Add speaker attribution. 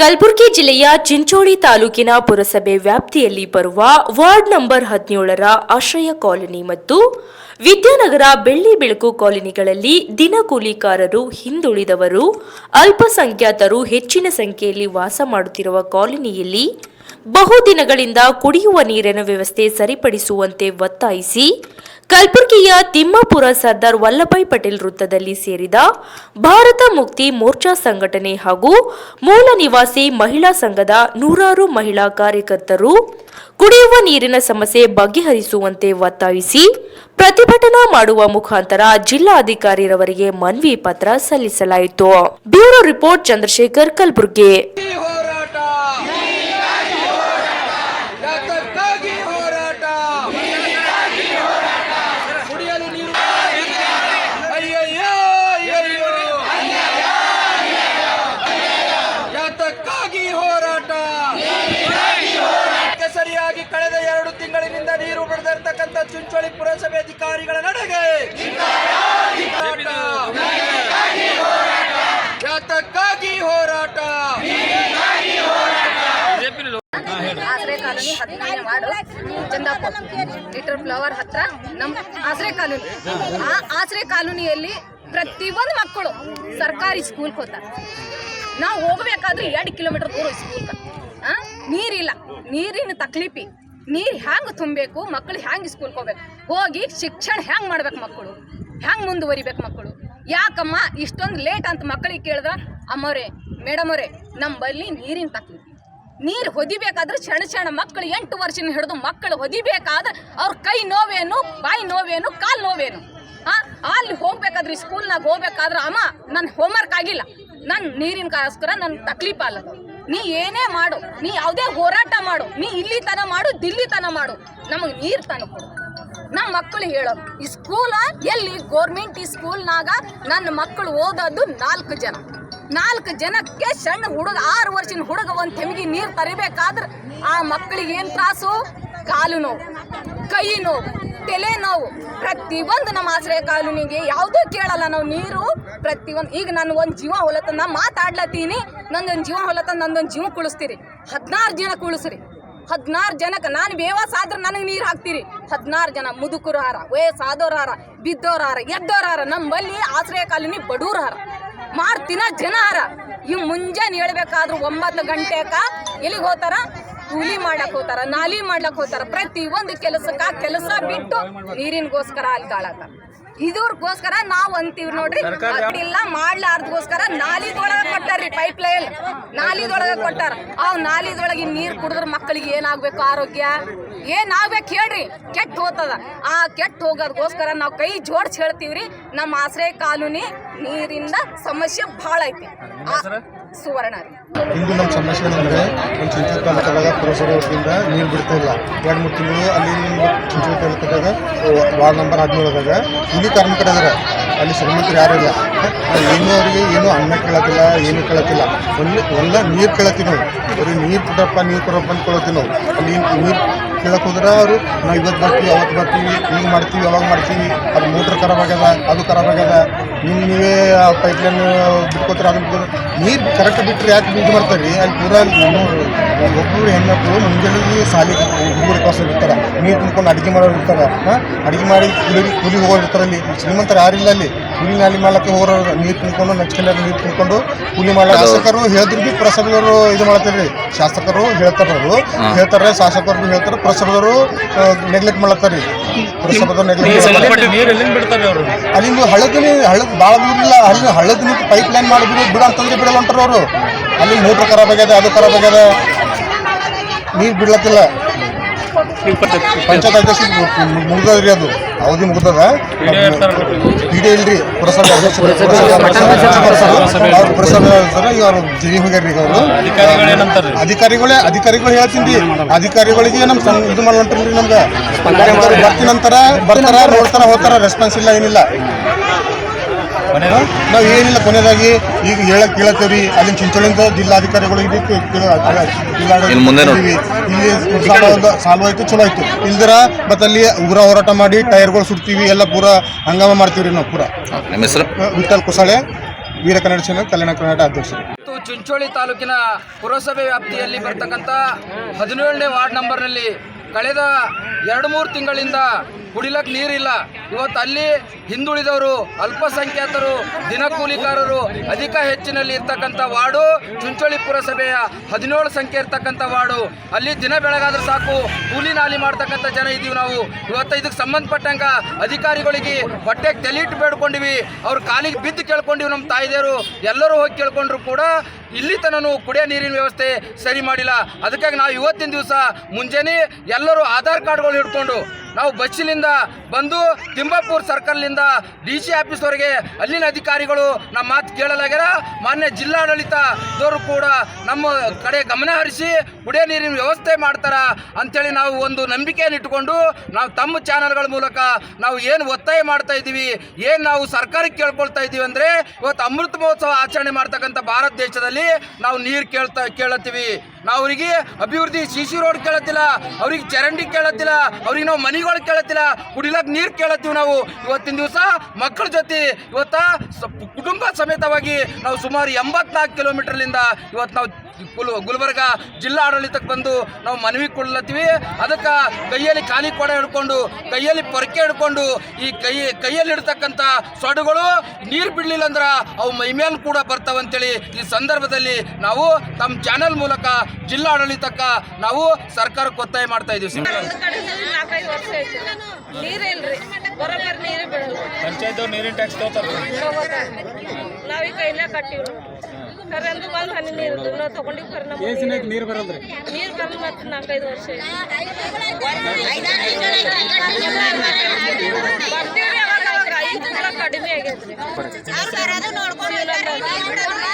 Speaker 1: ಕಲಬುರಗಿ ಜಿಲ್ಲೆಯ ಚಿಂಚೋಳಿ ತಾಲೂಕಿನ ಪುರಸಭೆ ವ್ಯಾಪ್ತಿಯಲ್ಲಿ ಬರುವ ವಾರ್ಡ್ ನಂಬರ್ ಹದಿನೇಳರ ಆಶ್ರಯ ಕಾಲೋನಿ ಮತ್ತು ವಿದ್ಯಾನಗರ ಬೆಳ್ಳಿ ಬೆಳಕು ಕಾಲನಿಗಳಲ್ಲಿ ದಿನಕೂಲಿಕಾರರು ಹಿಂದುಳಿದವರು, ಅಲ್ಪಸಂಖ್ಯಾತರು ಹೆಚ್ಚಿನ ಸಂಖ್ಯೆಯಲ್ಲಿ ವಾಸ ಮಾಡುತ್ತಿರುವ ಕಾಲೋನಿಯಲ್ಲಿ ಬಹುದಿನಗಳಿಂದ ಕುಡಿಯುವ ನೀರಿನ ವ್ಯವಸ್ಥೆ ಸರಿಪಡಿಸುವಂತೆ ಒತ್ತಾಯಿಸಿ ಕಲಬುರಗಿಯ ತಿಮ್ಮಾಪುರ ಸರ್ದಾರ್ ವಲ್ಲಭಾಯ್ ಪಟೇಲ್ ವೃತ್ತದಲ್ಲಿ ಸೇರಿದ ಭಾರತ ಮುಕ್ತಿ ಮೋರ್ಚಾ ಸಂಘಟನೆ ಹಾಗೂ ಮೂಲ ನಿವಾಸಿ ಮಹಿಳಾ ಸಂಘದ ನೂರಾರು ಮಹಿಳಾ ಕಾರ್ಯಕರ್ತರು ಕುಡಿಯುವ ನೀರಿನ ಸಮಸ್ಯೆ ಬಗೆಹರಿಸುವಂತೆ ಒತ್ತಾಯಿಸಿ ಪ್ರತಿಭಟನಾ ಮಾಡುವ ಮುಖಾಂತರ ಜಿಲ್ಲಾಧಿಕಾರಿರವರಿಗೆ ಮನವಿ ಪತ್ರ ಸಲ್ಲಿಸಲಾಯಿತು. ಬ್ಯೂರೋ ರಿಪೋರ್ಟ್ ಚಂದ್ರಶೇಖರ್ ಕಲಬುರ್ಗಿ
Speaker 2: ಈ ಹೋರಾಟ ಯಾತಕ್ಕಾಗಿ ಹೋರಾಟ ಕುಡಿಯಲು ನೀರು ಅಯ್ಯಯ್ಯೋ ಅಯ್ಯಯ್ಯೋ ಯಾತಕ್ಕಾಗಿ ಹೋರಾಟ ಇದಕ್ಕೆ ಸರಿಯಾಗಿ ಕಳೆದ ಎರಡು ತಿಂಗಳಿನಿಂದ ನೀರು ಬಿಡದಿರ್ತಕ್ಕಂಥ ಚುಂಚೋಳಿ ಪುರಸಭೆ ಅಧಿಕಾರಿಗಳ ನಡೆಗೆ ಹೋರಾಟ. ಯಾತಕ್ಕಾಗಿ ಹೋರಾಟ.
Speaker 3: ಆಸರೆ ಕಾಲೋನಿ ಹದಿನೈದು ವಾರ್ಡ್, ಚಂದಾಪುರ. ಲೀಟರ್ ಫ್ಲವರ್ ಹತ್ರ ನಮ್ಮ ಆಸರೆ ಕಾಲೋನಿ. ಆ ಆಸರೆ ಕಾಲೋನಿಯಲ್ಲಿ ಪ್ರತಿಯೊಂದು ಮಕ್ಕಳು ಸರ್ಕಾರಿ ಸ್ಕೂಲ್ಗೆ ಹೋಗ್ತಾರೆ. ನಾವು ಹೋಗ್ಬೇಕಾದ್ರೆ ಎರಡು ಕಿಲೋಮೀಟರ್ ದೂರ ಸ್ಕೂಲ್ಗೆ ನೀರಿಲ್ಲ. ನೀರಿನ ತಕ್ಲೀಪಿ. ನೀರು ಹ್ಯಾಂಗೆ ತುಂಬಬೇಕು ಮಕ್ಕಳು ಹ್ಯಾಂಗೆ ಸ್ಕೂಲ್ಗೆ ಹೋಗ್ಬೇಕು? ಹೋಗಿ ಶಿಕ್ಷಣ ಹ್ಯಾಂಗೆ ಮಾಡ್ಬೇಕು ಮಕ್ಕಳು ಹ್ಯಾಂಗೆ ಮುಂದುವರಿಬೇಕು ಮಕ್ಕಳು ಯಾಕಮ್ಮ ಇಷ್ಟೊಂದು ಲೇಟ್ ಅಂತ ಮಕ್ಕಳಿಗೆ ಕೇಳಿದ್ರೆ ಅಮ್ಮವ್ರೆ ಮೇಡಮ್ ಅವರೇ ನಮ್ಮಲ್ಲಿ ನೀರಿನ ತಕ್ಲೀಪಿ ನೀರು ಹೊದಿಬೇಕಾದ್ರೆ ಸಣ್ಣ ಸಣ್ಣ ಮಕ್ಕಳು ಎಂಟು ವರ್ಷದಿಂದ ಹಿಡಿದು ಮಕ್ಕಳು ಹೊದಿಬೇಕಾದ್ರೆ ಅವ್ರ ಕೈ ನೋವೇನು, ಬಾಯಿ ನೋವೇನು, ಕಾಲು ನೋವೇನು? ಆ, ಅಲ್ಲಿ ಹೋಗ್ಬೇಕಾದ್ರೆ ಸ್ಕೂಲ್ನಾಗ ಹೋಗ್ಬೇಕಾದ್ರೆ ಅಮ್ಮ ನನ್ನ ಹೋಮ್ವರ್ಕ್ ಆಗಿಲ್ಲ. ನನ್ನ ನೀರಿನ ಕಾಸ್ಕರ ನನ್ನ ತಕ್ಲೀಫ್ ಅಲ್ಲ ನೀ ಏನೇ ಮಾಡು, ನೀ ಯಾವುದೇ ಹೋರಾಟ ಮಾಡು, ನೀ ಇಲ್ಲಿ ತನ ಮಾಡು ದಿಲ್ಲಿ ತನ ಮಾಡು, ನಮಗೆ ನೀರು ತನ ಕೊಡು. ನಮ್ಮ ಮಕ್ಕಳು ಹೇಳೋದು, ಈ ಸ್ಕೂಲ ಎಲ್ಲಿ ಗೋರ್ಮೆಂಟ್ ಈ ಸ್ಕೂಲ್ನಾಗ ನನ್ನ ಮಕ್ಕಳು ಓದೋದು ನಾಲ್ಕು ಜನ. ನಾಲ್ಕು ಜನಕ್ಕೆ ಸಣ್ಣ ಹುಡುಗ, ಆರು ವರ್ಷದ ಹುಡುಗ ಒಂದು ತೆಮಿಗೆ ನೀರು ತರಿಬೇಕಾದ್ರೆ ಆ ಮಕ್ಕಳಿಗೆ ಏನು ತ್ರಾಸು? ಕಾಲು ನೋವು, ಕೈ ನೋವು. ತಲೆ ಪ್ರತಿ ಒಂದು ನಮ್ಮ ಆಶ್ರಯ ಕಾಲೋನಿಗೆ ಯಾವುದೂ ಕೇಳಲ್ಲ. ನಾವು ನೀರು, ಪ್ರತಿಯೊಂದು ಈಗ ನಾನು ಒಂದು ಜೀವ ಹೊಲತನ ಮಾತಾಡ್ಲತ್ತೀನಿ. ನಂದೊಂದು ಜೀವ ಹೊಲತನ ನಂದೊಂದು ಜೀವ ಕುಳಿಸ್ತೀರಿ. ಹದಿನಾರು ಜನ ಕುಳಿಸ್ರಿ. ಹದಿನಾರು ಜನಕ್ಕೆ ನಾನು ಬೇವಾಸ ಆದ್ರೆ ನನಗೆ ನೀರು ಹಾಕ್ತೀರಿ. ಹದಿನಾರು ಜನ ಮುದುಕರು ಹಾರ ವಯಸ್ಸಾದವ್ರ ಹಾರ ಬಿದ್ದವ್ರ ಹಾರ ಎದ್ದವ್ರ ಹಾರ, ನಮ್ಮಲ್ಲಿ ಆಶ್ರಯ ಕಾಲೋನಿ ಬಡವ್ರು ಹಾರ. ಮಾಡ್ತಿನ ಜನ ಹಾರ. ಇವ್ ಮುಂಜಾನೆ ಹೇಳ್ಬೇಕಾದ್ರೂ ಒಂಬತ್ತು ಗಂಟೆಕ ಎಲ್ಲಿಗೆ ಹೋತಾರ ಕೂಲಿ ಮಾಡಕ್ ಹೋತಾರ ನಾಲಿ ಮಾಡ್ಲಕ್ ಹೋತಾರ ಪ್ರತಿ ಒಂದು ಕೆಲಸಕ್ಕ ಕೆಲಸ ಬಿಟ್ಟು ನೀರಿನಗೋಸ್ಕರ ಅಲ್ಲಿ ಕಾಳಕ ಇದ್ರಗೋಸ್ಕರ ನಾವ್ ಅಂತೀವಿ ನೋಡ್ರಿ ಇಲ್ಲ ಮಾಡ್ಲಾರ್ದಗೋಸ್ಕರ ನಾಲಿದೊಳಗ ಕೊಟ್ಟಾರ್ರಿ ಪೈಪ್ ಲೈನ್ ನಾಲಿದೊಳಗ ಕೊಟ್ಟಾರ. ಅವ್ ನಾಲಿದೊಳಗೆ ನೀರ್ ಕುಡಿದ್ರ ಮಕ್ಕಳಿಗೆ ಏನಾಗ್ಬೇಕು ಆರೋಗ್ಯ? ಏನಾಗ್ಬೇಕು ಹೇಳ್ರಿ ಕೆಟ್ಟ ಹೋಗ್ತದ ಆ ಕೆಟ್ಟ ಹೋಗೋದ್ಗೋಸ್ಕರ ನಾವು ಕೈ ಜೋಡ್ಸಿ ಹೇಳ್ತೀವ್ರಿ ನಮ್ಮ ಆಶ್ರಯ ಕಾಲೋನಿ ನೀರಿಂದ ಸಮಸ್ಯೆ ಭಾಳ ಐತಿ. ಸುವರ್ಣ
Speaker 4: ಇಂದು ನಮ್ಮ ಸಮಸ್ಯೆ ಏನಂದ್ರೆ ಒಂದು ಚಿಂಚೋಳಿ ತಾಲೂಕಾಗ ಪುರಸಭೆ ವತಿಯಿಂದ ನೀರು ಬಿಡ್ತಾ ಇಲ್ಲ. ಎರಡು ಮೂರು ತಿಂಗಳು ಅಲ್ಲಿ ಚಿಂಚೋಳಿ ತಾಲೂಕಾಗ ವಾರ್ಡ್ ನಂಬರ್ ಹದಿನೇಳದಾಗ ಇಲ್ಲಿ ಕಾರ್ಮಿಕರು ಅಲ್ಲಿ ಶ್ರೀಮಂತರು ಯಾರು ಇಲ್ಲ. ಏನೂ ಅವರಿಗೆ ಏನೂ ಅನ್ನ ಕೇಳತ್ತಿಲ್ಲ ಏನು ಕೇಳತ್ತಿಲ್ಲ ಒಂದು ಎಲ್ಲ ನೀರು ಕೇಳತ್ತೀವಿ ನಾವು. ಅವ್ರಿಗೆ ನೀರು ಕೊಡಪ್ಪ ನೀರು ಕೊಡಪ್ಪ ಅಂತ ಕೊಡತ್ತೀವಿ ನಾವು. ಅಲ್ಲಿ ನೀರು ಕೇಳಕ್ಕೆ ಹೋದ್ರೆ ಅವರು, ನಾವು ಇವತ್ತು ಬರ್ತೀವಿ ಅವತ್ತು ಬರ್ತೀವಿ ಈಗ ಮಾಡ್ತೀವಿ, ಅವಾಗ ಮಾಡ್ತೀವಿ, ಅದು ಮೋಟ್ರ್ ಖರಾಬ್ ಆಗ್ಯದ, ಅದು ಖರಾಬ್ ಆಗ್ಯದ ನಿಮ್ಮ ನೀವೇ ಪೈಪ್ಲೈನ್ ಬಿಟ್ಕೋತಾರೆ? ಅದನ್ನ ನೀರು ಕರೆಕ್ಟ್ ಬಿಟ್ಟರೆ ಯಾಕೆ ಇದು ಮಾಡ್ತಾರೆ ಅಲ್ಲಿ ಪೂರ ಒಬ್ಬರು ಹೆಣ್ಮಕ್ಳು ಮುಂಜಾನೆ ಸಾಲಿ ಹುಡುಗರು ಕಾಸು ಇರ್ತಾರೆ. ನೀರು ತುಂಬ್ಕೊಂಡು ಅಡುಗೆ ಮಾಡೋರು ಇರ್ತಾರೆ. ಹಾಂ? ಅಡುಗೆ ಮಾಡಿ ಕೂಲಿ ಕೂಲಿ ಹೋಗೋರು ಇರ್ತಾರೆ ಅಲ್ಲಿ. ಶ್ರೀಮಂತರು ಯಾರಿಲ್ಲ ಅಲ್ಲಿ. ಕೂಲಿ ನಾಲಿ ಮಾಡ್ಲಕ್ಕೆ ಹೋಗೋರು ನೀರು ತುಂಬಿಕೊಂಡು ನಚ್ಕೊಂಡ ನೀರು ತುಂಬಿಕೊಂಡು ಕೂಲಿ ಮಾಡೋ ಶಾಸಕರು ಹೇಳಿದ್ರು ಭೀ ಪುರಸಭೆಯವರು ಇದು ಮಾಡ್ತಾರೆ. ರೀ ಶಾಸಕರು ಹೇಳ್ತಾರೆ ಅವರು. ಹೇಳ್ತಾರೆ ಶಾಸಕರು ಹೇಳ್ತಾರೆ ಪ್ರಸಾದವರು ನೆಗ್ಲೆಕ್ಟ್ ಮಾಡ್ತಾರೆ ರೀ ಪುರಸಭೆದವ್ರು ನೆಗ್ಲೆಕ್ಟ್
Speaker 5: ನೀರು ಎಲ್ಲಿಂದ ಬಿಡ್ತಾರೆ? ಅವರು?
Speaker 4: ಅಲ್ಲಿಂದ ಹಳ್ಳದ ನೀರು ಹಳ್ಳದ ಭಾಳ ದೂರಿಲ್ಲ ಅಲ್ಲಿ ಹಳ್ಳದ ಪೈಪ್ ಲೈನ್ ಮಾಡಿದ್ರು ಬಿಡ ಬಿಡು ಅಂತಂದ್ರೆ ಬಿಡಲ್ಲ ಹೊಂಟಾರ ಅವರು. ಅಲ್ಲಿ ಮೂರು ಖರಾಬ್ ಆಗ್ಯದ ಅದು ಖರಾಬ್ ಆಗ್ಯದ ನೀರು ಬಿಡ್ಲತ್ತಿಲ್ಲ. ಪಂಚಾಯತ್ ಅಧ್ಯಕ್ಷ ಮುಗ್ದದ್ರಿ ಅದು. ಅವಧಿ ಮುಗ್ದದ. ಇಡೇ ಇಲ್ರಿ ಪುರಸಭೆ ಅಧ್ಯಕ್ಷ. ಅವ್ರು ಪುರಸಭೆ ಈಗ ಅವ್ರು ಜಿ ಹೋಗ್ಯಾರ್ರಿ ಈಗ ಅವರು? ಅಧಿಕಾರಿಗಳೇ ಅಧಿಕಾರಿಗಳು ಹೇಳ್ತೀನಿ ಅಧಿಕಾರಿಗಳಿಗೆ ನಮ್ ಇದು ಮಾಡ್ಲಂಟ್ರಿ ನಮ್ಗೆ. ಬರ್ತೀನಂತಾರ ಬರ್ತಾರ ನೋಡ್ತಾರ ಹೋಗ್ತಾರ ರೆಸ್ಪಾನ್ಸ್ ಇಲ್ಲ ಏನಿಲ್ಲ. ನಾವು ಏನಿಲ್ಲ ಕೊನೆಯದಾಗಿ ಈಗ ಹೇಳಕ್ ಕೇಳತ್ತೇವ್ರಿ. ಅಲ್ಲಿನ ಚಿಂಚೋಳಿಂದ ಜಿಲ್ಲಾಧಿಕಾರಿಗಳು ಇದಕ್ಕೆ
Speaker 6: ಇನ್ನು ಮುಂದೆ ನೋಡಿ.
Speaker 4: ಇಲ್ಲಿ ಸಾಲ ಸಾಲ್ವ್ ಆಯ್ತು ಚಲೋ ಆಯ್ತು ಇಲ್ದಿರ ಮತ್ತೆ ಅಲ್ಲಿ ಉಗ್ರ ಹೋರಾಟ ಮಾಡಿ ಟೈರ್ಗಳು ಸುಡ್ತೀವಿ ಎಲ್ಲ ಪೂರಾ ಹಂಗಾಮ ಮಾಡ್ತೀವ್ರಿ ನಾವು ಪೂರಾ.
Speaker 6: ನಿಮ್ಮ ಹೆಸರು?
Speaker 4: ವಿಠಲ್ ಕುಸಳೆ ವೀರ ಕನ್ನಡ ಚಾನಲ್ ಕಲ್ಯಾಣ ಕರ್ನಾಟಕ ಅಧ್ಯಕ್ಷರು.
Speaker 2: ಮತ್ತು ಚಿಂಚೋಳಿ ತಾಲೂಕಿನ ಪುರಸಭೆ ವ್ಯಾಪ್ತಿಯಲ್ಲಿ ಬರ್ತಕ್ಕಂಥ ಹದಿನೇಳನೇ ವಾರ್ಡ್ ನಂಬರ್ನಲ್ಲಿ ಕಳೆದ ಎರಡು ಮೂರು ತಿಂಗಳಿಂದ ಕುಡಿಲಕ್ಕೆ ನೀರಿಲ್ಲ. ಇವತ್ತು ಅಲ್ಲಿ ಹಿಂದುಳಿದವರು, ಅಲ್ಪಸಂಖ್ಯಾತರು, ದಿನಕೂಲಿಕಾರರು, ಅಧಿಕ ಹೆಚ್ಚಿನಲ್ಲಿ ಇರ್ತಕ್ಕಂಥ ವಾರ್ಡು, ಚುಂಚೋಳಿ ಪುರಸಭೆಯ ಹದಿನೇಳು ಸಂಖ್ಯೆ ಇರ್ತಕ್ಕಂಥ ವಾರ್ಡು. ಅಲ್ಲಿ ದಿನ ಬೆಳಗಾದ್ರೆ ಸಾಕು, ಕೂಲಿ ನಾಲಿ ಮಾಡ್ತಕ್ಕಂಥ ಜನ ಇದೀವಿ ನಾವು. ಇವತ್ತು ಇದಕ್ಕೆ ಸಂಬಂಧಪಟ್ಟಂಗ ಅಧಿಕಾರಿಗಳಿಗೆ ಹೊಟ್ಟೆಗೆ ತೆಲಿಟ್ಟು ಬೇಡ್ಕೊಂಡಿವಿ. ಅವ್ರ ಕಾಲಿಗೆ ಬಿದ್ದು ಕೇಳ್ಕೊಂಡಿವಿ ನಮ್ಮ ತಾಯಿದೇರು ಎಲ್ಲರೂ ಹೋಗಿ ಕೇಳ್ಕೊಂಡ್ರು ಕೂಡ ಇಲ್ಲಿ ತನನು ಕುಡಿಯೋ ನೀರಿನ ವ್ಯವಸ್ಥೆ ಸರಿ ಮಾಡಿಲ್ಲ. ಅದಕ್ಕಾಗಿ ನಾವು ಇವತ್ತಿನ ದಿವಸ ಮುಂಜಾನೆ ಎಲ್ಲರೂ ಆಧಾರ್ ಕಾರ್ಡ್ಗಳು ಹಿಡ್ಕೊಂಡು ನಾವು ಬಸ್ಸಿನಿಂದ ಬಂದು ತಿಂಬಾಪುರ್ ಸರ್ಕಲ್ನಿಂದ ಡಿ ಸಿ ಆಫೀಸ್ವರೆಗೆ ಅಲ್ಲಿನ ಅಧಿಕಾರಿಗಳು ನಮ್ಮ ಮಾತು ಕೇಳಲಾಗ್ಯಾರ ಮಾನ್ಯ ಜಿಲ್ಲಾಡಳಿತದವರು ಕೂಡ ನಮ್ಮ ಕಡೆ ಗಮನ ಹರಿಸಿ ಕುಡಿಯೋ ನೀರಿನ ವ್ಯವಸ್ಥೆ ಮಾಡ್ತಾರ ಅಂಥೇಳಿ ನಾವು ಒಂದು ನಂಬಿಕೆಯನ್ನು ಇಟ್ಟುಕೊಂಡು ನಾವು ತಮ್ಮ ಚಾನಲ್ಗಳ ಮೂಲಕ ನಾವು ಏನು ಒತ್ತಾಯ ಮಾಡ್ತಾ ಇದ್ದೀವಿ, ಏನು ನಾವು ಸರ್ಕಾರಕ್ಕೆ ಕೇಳ್ಕೊಳ್ತಾ ಇದ್ದೀವಿ ಅಂದರೆ ಇವತ್ತು ಅಮೃತ ಮಹೋತ್ಸವ ಆಚರಣೆ ಮಾಡ್ತಕ್ಕಂಥ ಭಾರತ ದೇಶದಲ್ಲಿ ನಾವು ನೀರು ಕೇಳ್ತಾ ಕೇಳತ್ತೀವಿ. ನಾವು ಅವರಿಗೆ ಅಭಿವೃದ್ಧಿ ಸಿ ಸಿ ರೋಡ್ ಕೇಳತ್ತಿಲ್ಲ, ಅವ್ರಿಗೆ ಚರಂಡಿ ಕೇಳತ್ತಿಲ್ಲ, ಅವ್ರಿಗೆ ನಾವು ಮನೆಗಳು ಕೇಳತ್ತಿಲ್ಲ ಕುಡಿಲಕ್ಕೆ ನೀರು ಕೇಳತ್ತೀವಿ ನಾವು. ಇವತ್ತಿನ ದಿವಸ ಮಕ್ಕಳ ಜೊತೆ ಇವತ್ತ ಕುಟುಂಬ ಸಮೇತವಾಗಿ ನಾವು ಸುಮಾರು ಎಂಬತ್ನಾಲ್ಕು ಕಿಲೋಮೀಟರ್ಲಿಂದ ಇವತ್ತು ನಾವು ಗುಲ್ ಗುಲ್ಬರ್ಗ ಜಿಲ್ಲಾ ಆಡಳಿತಕ್ಕೆ ಬಂದು ನಾವು ಮನವಿ ಕೊಡ್ಲತ್ತೀವಿ. ಅದಕ್ಕೆ ಕೈಯಲ್ಲಿ ಖಾಲಿ ಕೊಡ ಹಿಡ್ಕೊಂಡು ಕೈಯಲ್ಲಿ ಪೊರಕೆ ಹಿಡ್ಕೊಂಡು ಈ ಕೈ ಕೈಯಲ್ಲಿ ಇಡ್ತಕ್ಕಂಥ ಸೊಡುಗಳು ನೀರು ಬಿಡಲಿಲ್ಲ ಅಂದ್ರೆ ಅವು ಮೈಮೇಲೆ ಕೂಡ ಬರ್ತಾವಂತೇಳಿ ಈ ಸಂದರ್ಭದಲ್ಲಿ ನಾವು ತಮ್ಮ ಚಾನೆಲ್ ಮೂಲಕ ಜಿಲ್ಲಾ ಆಡಳಿತಕ್ಕೆ ನಾವು ಸರ್ಕಾರಕ್ಕೆ ಒತ್ತಾಯ ಮಾಡ್ತಾ ಇದ್ದೀವಿ
Speaker 5: ನೀರಿನ ಟ್ಯಾಕ್ಸ್ ತಗೋತಾರ.
Speaker 3: ನಾವೀಗ ಕೈಲೇ ಒಂದು ಹನಿ ನೀರು ನಾವು ತಗೊಂಡಿವಿ ನಮ್ಮ
Speaker 5: ನೀರು ಬರಲ್ರಿ.
Speaker 3: ನೀರು ಬಂದು ಮತ್ತೆ ನಾಲ್ಕೈದು ವರ್ಷ ಬರ್ತೀವ್ರಿ ಅವಾಗ ಅವಾಗ. ಐದು ತಿಂಗಳ ಕಡಿಮೆ ಆಗೈತ್ರಿ.